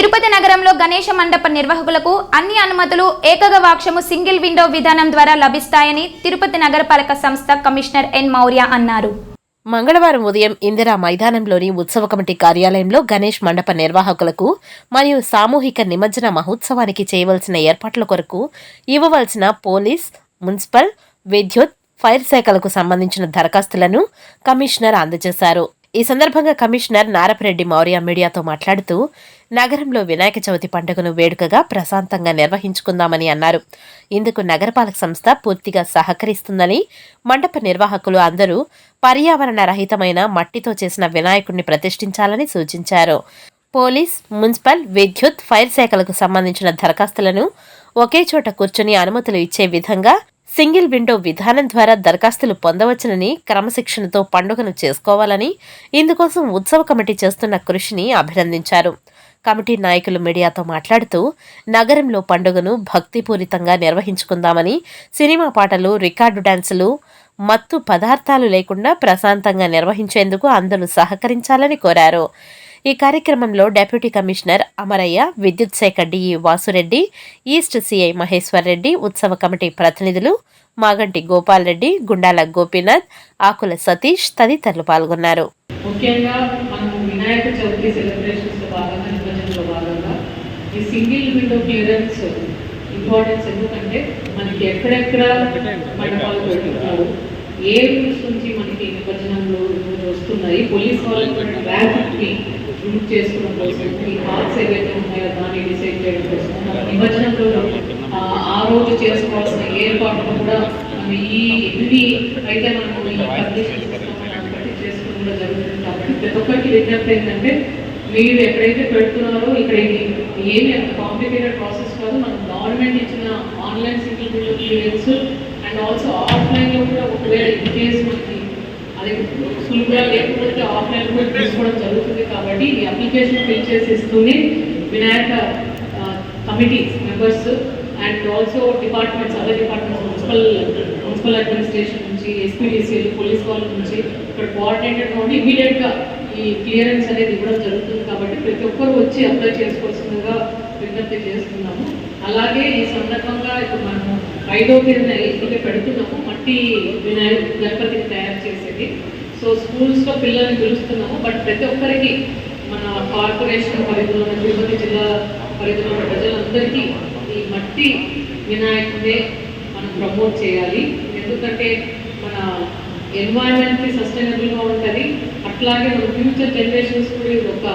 తిరుపతి నగరంలో గణేష మండప నిర్వాహకులకు అన్ని అనుమతులు ఏకగవాక్షము సింగిల్ విండో విధానం ద్వారా లభిస్తాయని తిరుపతి నగరపాలక సంస్థ కమిషనర్ ఎన్ మౌర్య అన్నారు. మంగళవారం ఉదయం ఇందిరా మైదానంలోని ఉత్సవ కమిటీ కార్యాలయంలో గణేష్ మండప నిర్వాహకులకు మరియు సామూహిక నిమజ్జన మహోత్సవానికి చేయవలసిన ఏర్పాట్ల కొరకు ఇవ్వవలసిన పోలీస్ మున్సిపల్ విద్యుత్ ఫైర్ శాఖలకు సంబంధించిన దరఖాస్తులను కమిషనర్ అందజేశారు. ఈ సందర్భంగా కమిషనర్ నారపరెడ్డి మౌర్య మీడియాతో మాట్లాడుతూ నగరంలో వినాయక చవితి పండుగను వేడుకగా ప్రశాంతంగా నిర్వహించుకుందామని అన్నారు. ఇందుకు నగరపాలక సంస్థ పూర్తిగా సహకరిస్తుందని మండప నిర్వాహకులు అందరూ పర్యావరణ రహితమైన మట్టితో చేసిన వినాయకుడిని ప్రతిష్ఠించాలని సూచించారు. పోలీస్ మున్సిపల్ విద్యుత్ ఫైర్ శాఖలకు సంబంధించిన దరఖాస్తులను ఒకే చోట కూర్చుని అనుమతులు ఇచ్చే విధంగా సింగిల్ విండో విధానం ద్వారా దరఖాస్తులు పొందవచ్చునని క్రమశిక్షణతో పండుగను చేసుకోవాలని ఇందుకోసం ఉత్సవ కమిటీ చేస్తున్న కృషిని అభినందించారు. కమిటీ నాయకులు మీడియాతో మాట్లాడుతూ నగరంలో పండుగను భక్తిపూరితంగా నిర్వహించుకుందామని సినిమా పాటలు రికార్డు డాన్సులు మత్తు పదార్థాలు లేకుండా ప్రశాంతంగా నిర్వహించేందుకు అందరూ సహకరించాలని కోరారు. ఈ కార్యక్రమంలో డెప్యూటీ కమిషనర్ అమరయ్య విద్యుత్ శాఖ DE Vasu Reddy east CI Maheshwar Reddy ఉత్సవ కమిటీ ప్రతినిధులు మాగంటి గోపాల్ రెడ్డి గుండాల గోపీనాథ్ ఆకుల సతీష్ తదితరులు పాల్గొన్నారు. ముఖ్యంగా మనం వినాయక చవితి సెలబ్రేషన్స్ భాగంగా నిమజ్జనంలో భాగంగా ఈ సింగిల్ విండో క్లియరెన్స్ ఇంపార్టెన్స్ ఎందుకంటే మనకి ఎక్కడెక్కడ మండపాలు పెడుతున్నారు ఏ రూల్స్ నుంచి మనకి నిమజ్జనంలో వస్తున్నాయి పోలీస్ వాళ్ళకి ట్రాఫిక్ ని రూట్ చేసుకోవడం కోసం ఈ హాల్స్ ఏవైతే ఉన్నాయో దాన్ని డిసైడ్ చేయడం కోసం. నిమజ్జనంలో ఆ, రోజు చేసుకోవాల్సిన ఏర్పాట్లు కూడా మనం ఈ ఎన్ని అయితే మనము ఈ చేసుకోవడం కూడా జరుగుతుంది. కాబట్టి ప్రతి ఒక్కరికి విజ్ఞప్తి ఏంటంటే మీరు ఎక్కడైతే పెడుతున్నారో ఇక్కడ ఇది ఏమి అంత కాంప్లికేటెడ్ ప్రాసెస్ కాదు. మనం గవర్నమెంట్ ఇచ్చిన online single bill clearance and also ఆఫ్లైన్లో కూడా ఒకవేళ ఇన్ కేసు మనకి అది సులువుగా లేకపోతే ఆఫ్లైన్ కూడా తీసుకోవడం జరుగుతుంది కాబట్టి ఈ application fill చేసిస్తూనే Vinayaka committees members and also departments other departments municipal municipal administration నుంచి ఎస్పీడీసీలు పోలీస్ వాళ్ళ నుంచి ఇక్కడ కోఆర్డినేటెడ్ ఉండి ఇమీడియట్గా ఈ క్లియరెన్స్ అనేది ఇవ్వడం జరుగుతుంది కాబట్టి ప్రతి ఒక్కరు వచ్చి అప్లై చేసుకోవాల్సిందిగా విజ్ఞప్తి చేస్తున్నాము. అలాగే ఈ సందర్భంగా ఇప్పుడు మనము ఐదో తేదీన ఇక పెడుతున్నాము. మట్టి వినాయక గణపతిని తయారు చేసేది సో స్కూల్స్లో పిల్లల్ని పిలుస్తున్నాము బట్ ప్రతి ఒక్కరికి మన కార్పొరేషన్ పరిధిలో తిరుపతి జిల్లా పరిధిలో ఉన్న ప్రజలందరికీ ఈ మట్టి వినాయకుడే మనం ప్రమోట్ చేయాలి. ఎందుకంటే మన ఎన్వైరన్మెంట్కి సస్టైనబుల్గా ఉంటుంది. అట్లాగే మన ఫ్యూచర్ జనరేషన్స్ కూడా ఇది ఒక